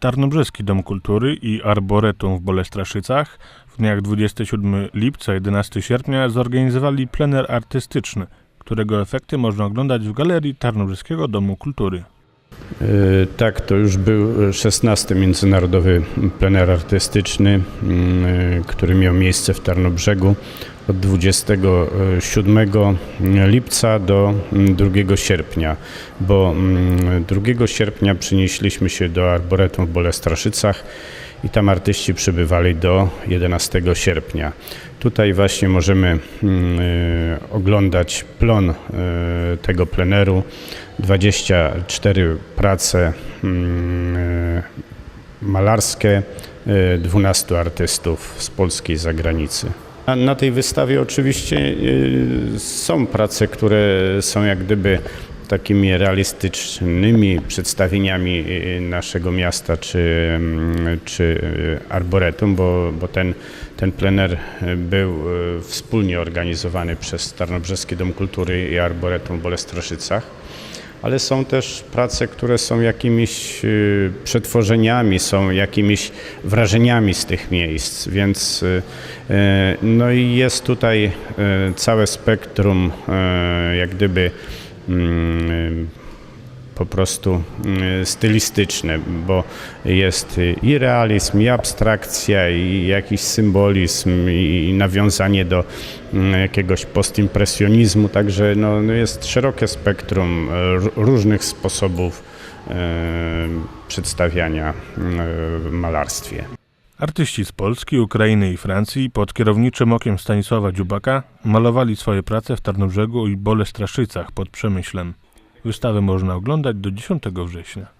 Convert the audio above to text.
Tarnobrzeski Dom Kultury i Arboretum w Bolestraszycach w dniach 27 lipca 11 sierpnia zorganizowali plener artystyczny, którego efekty można oglądać w Galerii Tarnobrzeskiego Domu Kultury. E, Tak, to już był 16. Międzynarodowy plener artystyczny, mm, e, który miał miejsce w Tarnobrzegu od 27 lipca do mm, 2 sierpnia, bo mm, 2 sierpnia przenieśliśmy się do Arboretum w Bolestraszycach i tam artyści przybywali do 11 sierpnia. Tutaj właśnie możemy mm, e, oglądać plon e, tego pleneru. 24 prace mm, e, malarskie e, 12 artystów z Polski i zagranicy. A na tej wystawie oczywiście e, są prace, które są jak gdyby takimi realistycznymi przedstawieniami e, naszego miasta czy, mm, czy e, arboretum, bo, bo ten, ten plener był wspólnie organizowany przez Tarnobrzeski Dom Kultury i Arboretum w Bolestroszycach ale są też prace, które są jakimiś y, przetworzeniami, są jakimiś wrażeniami z tych miejsc, więc y, y, no i jest tutaj całe spektrum jak gdyby mm, po prostu y, stylistyczne, bo jest i realizm, i abstrakcja, i jakiś symbolizm, i nawiązanie do mm, jakiegoś postimpresjonizmu, także no, no jest szerokie spektrum różnych sposobów y, przedstawiania y, w malarstwie. Artyści z Polski, Ukrainy i Francji pod kierowniczym okiem Stanisława Dziubaka malowali swoje prace w Tarnobrzegu i Bolestraszycach pod Przemyślem. Wystawę można oglądać do 10 września.